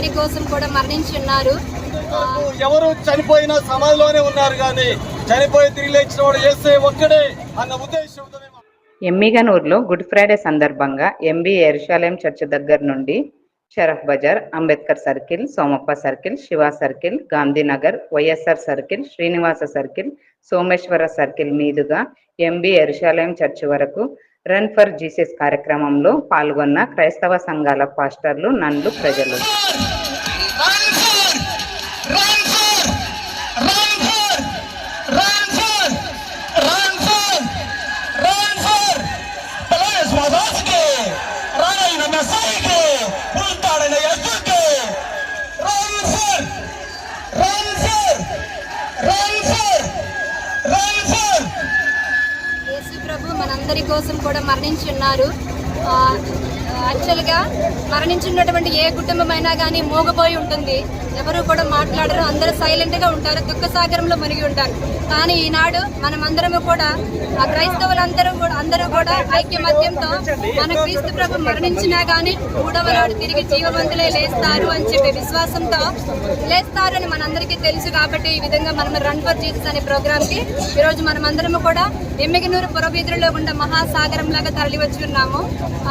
మనందరి కోసం కూడా మరణించి ఉన్నారు ఆ, ఎవరు చనిపోయినా సమాధిలోనే ఉన్నారు కానీ చనిపోయి తిరిగి లేచిన వాడు చేస్తే ఒక్కడే అన్న ఉద్దేశంతో మేము ఎమ్మిగనూరులో గుడ్ ఫ్రైడే సందర్భంగా ఎంబీ ఎరుషాలేం చర్చ్ దగ్గర నుండి Sharaf Bazar Ambedkar circle Somappa circle Shiva circle Gandhinagar YSR circle Srinivasa circle Someshwara circle మీదుగా ఎంబీ ఎరుషాలేం చర్చ్ వరకు రన్ ఫర్ జీసస్ కార్యక్రమంలో పాల్గొన్న క్రైస్తవ సంఘాల పాస్టర్లు నన్ను ప్రజలు Run అందరి కోసం కూడా మరణించి ఉన్నారు. ఆ, యాక్చువల్గా మరణించినటువంటి ఏ కుటుంబమైనా కానీ మోగపోయి ఉంటుంది. ఎవరు కూడా మాట్లాడరు. అందరూ సైలెంట్గా ఉంటారు. దుఃఖ సాగరంలో మునిగి ఉంటారు. కానీ ఈనాడు మనమందరము కూడా ఆ క్రైస్తవులందరూ కూడా అందరూ కూడా ఐక్యమత్యంతో మన క్రీస్తు ప్రభు మరణించినా కానీ మూడవ నాడు తిరిగి జీవవంతులే లేస్తారు అని చెప్పే విశ్వాసంతో లేస్తారని మనందరికీ తెలుసు కాబట్టి ఈ విధంగా మనం రన్ ఫర్ జీసస్ అనే ప్రోగ్రామ్కి ఈరోజు మనమందరము కూడా ఎమ్మిగనూరు పురవీధుల్లో ఉన్న మహాసాగరం లాగా తరలి వచ్చి ఉన్నాము.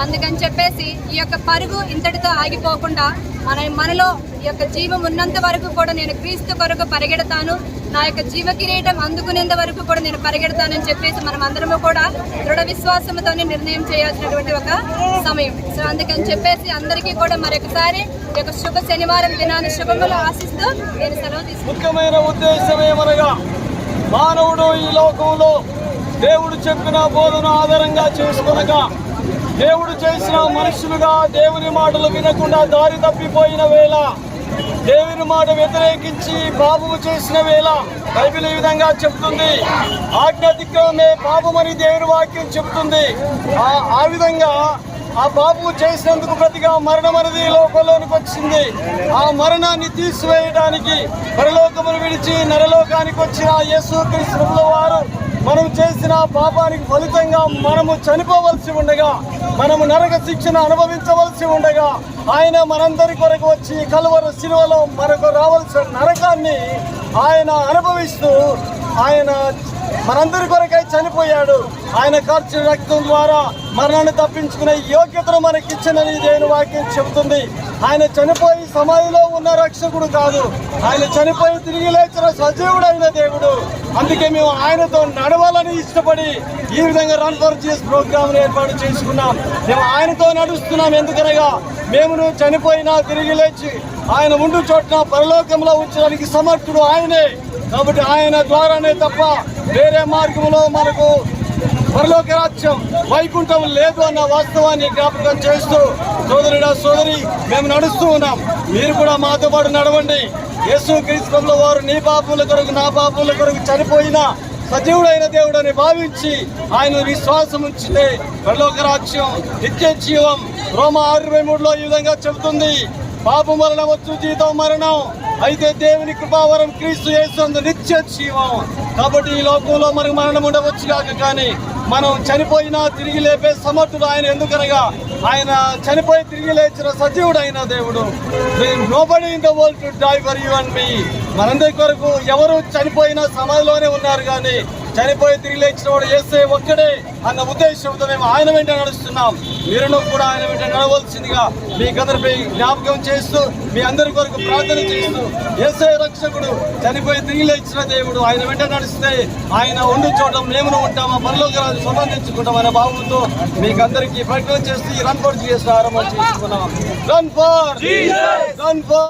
అందుకని చెప్పేసి ఈ యొక్క పరుగు ఇంతటితో ఆగిపోకుండా మన మనలో ఈ యొక్క జీవం ఉన్నంత వరకు కూడా నేను క్రీస్తు కొరకు పరిగెడతాను. నా యొక్క జీవ కిరీటం అందుకునేంత వరకు కూడా నేను పరిగెడతానని చెప్పేసి మనం అందరము కూడా దృఢ విశ్వాసంతోనే నిర్ణయం చేయాల్సినటువంటి ఒక సమయం. సో అందుకని చెప్పేసి అందరికీ కూడా మరొకసారి ఈ యొక్క శుభ శనివారం దినాన్ని శుభములు ఆశిస్తూ నేను సెలవు తీసుకుంటాను ముఖ్యమైన ఉద్దేశం ఏమనగా మానవుడు ఈ లోకంలో దేవుడు చెప్పిన బోధన ఆధారంగా చేసుకునగా దేవుడు చేసిన మనుషులుగా దేవుని మాటలు వినకుండా దారి తప్పిపోయిన వేళ దేవుని మాట వ్యతిరేకించి పాపము చేసిన వేళ బైబిల్ ఈ విధంగా చెప్తుంది. ఆజ్ఞాతిక్రమే పాపమని దేవుని వాక్యం చెప్తుంది. ఆ విధంగా ఆ పాపము చేసినందుకు ప్రతిగా మరణం అనేది లోకంలోనికి వచ్చింది. ఆ మరణాన్ని తీసివేయడానికి పరలోకమును విడిచి నరలోకానికి వచ్చిన యేసు క్రీస్తుల వారు మనం చేసిన పాపానికి ఫలితంగా మనము చనిపోవలసి ఉండగా మనము నరక శిక్షణ అనుభవించవలసి ఉండగా ఆయన మనందరి కొరకు వచ్చి కలువరు శిలువలో మనకు రావాల్సిన నరకాన్ని ఆయన అనుభవిస్తూ ఆయన మనందరి కొరకై చనిపోయాడు. ఆయన ఖర్చు రక్తం ద్వారా మరణాన్ని తప్పించుకునే యోగ్యతను మనకిచ్చినని దేవుని వాక్యం చెబుతుంది. ఆయన చనిపోయి సమాధిలో ఉన్న రక్షకుడు కాదు. ఆయన చనిపోయి తిరిగి లేచిన సజీవుడైన దేవుడు. అందుకే మేము ఆయనతో నడవాలని ఇష్టపడి ఈ విధంగా రన్ ఫర్ జీస్ ప్రోగ్రామ్ ఏర్పాటు చేసుకున్నాం. మేము ఆయనతో నడుస్తున్నాం. ఎందుకనగా మేము చనిపోయినా తిరిగి లేచి ఆయన ఉండు చోట్ల పరలోకంలో ఉంచడానికి సమర్థుడు ఆయనే. కాబట్టి ఆయన ద్వారానే తప్ప వేరే మార్గంలో మనకు పరలోక రాజ్యం వైకుంఠం లేదు అన్న వాస్తవాన్ని జ్ఞాపకం చేస్తూ సోదరుడా సోదరి మేము నడుస్తూ ఉన్నాం. మీరు కూడా మాతో పాటు నడవండి. యేసు క్రీస్తుల వారు నీ పాపుల కొరకు నా బాపుల కొరకు చనిపోయిన సజీవుడైన దేవుడని భావించి ఆయన విశ్వాసం ఉంచితే పరలోక రాజ్యం నిత్య జీవం రోమ ఆరు ఇరవై మూడులో ఈ విధంగా చెబుతుంది. పాపం మరణం వచ్చు జీతం మరణం. అయితే దేవుని కృపావరం క్రీస్తు చేస్తుంది నిత్య జీవం. కాబట్టి ఈ లోకంలో మనకు మరణం ఉండవచ్చు కాక కానీ మనం చనిపోయినా తిరిగి లేపే సమర్థుడు ఆయన. ఎందుకనగా ఆయన చనిపోయి తిరిగి లేచిన సజీవుడు అయిన దేవుడు. Nobody in the world to die for you and me మనందరి కొరకు ఎవరు చనిపోయినా సమాధిలోనే ఉన్నారు కానీ చనిపోయి తిరిగి లేచిన వాడు చేస్తే ఒక్కడే అన్న ఉద్దేశంతో మేము ఆయన వెంట నడుస్తున్నాం. మీరును కూడా ఆయన వెంట నడవలసిందిగా మీకందరిపై జ్ఞాపకం చేస్తూ మీ అందరి కొరకు ప్రార్థన చేస్తూ ఏసే రక్షకుడు చనిపోయి తిరిగి లేచిన దేవుడు ఆయన వెంట నడిస్తే ఆయన ఉండు చోట మేము ఉంటామా పనిలోకి రాజు సంబంధించుకుంటాం అనే భావంతో మీకు అందరికీ ప్రకటన చేస్తూ ఈ రన్ ఫర్ జీఎస్ ఆరంభం చేసుకున్నాం రన్ ఫర్ రన్ ఫర్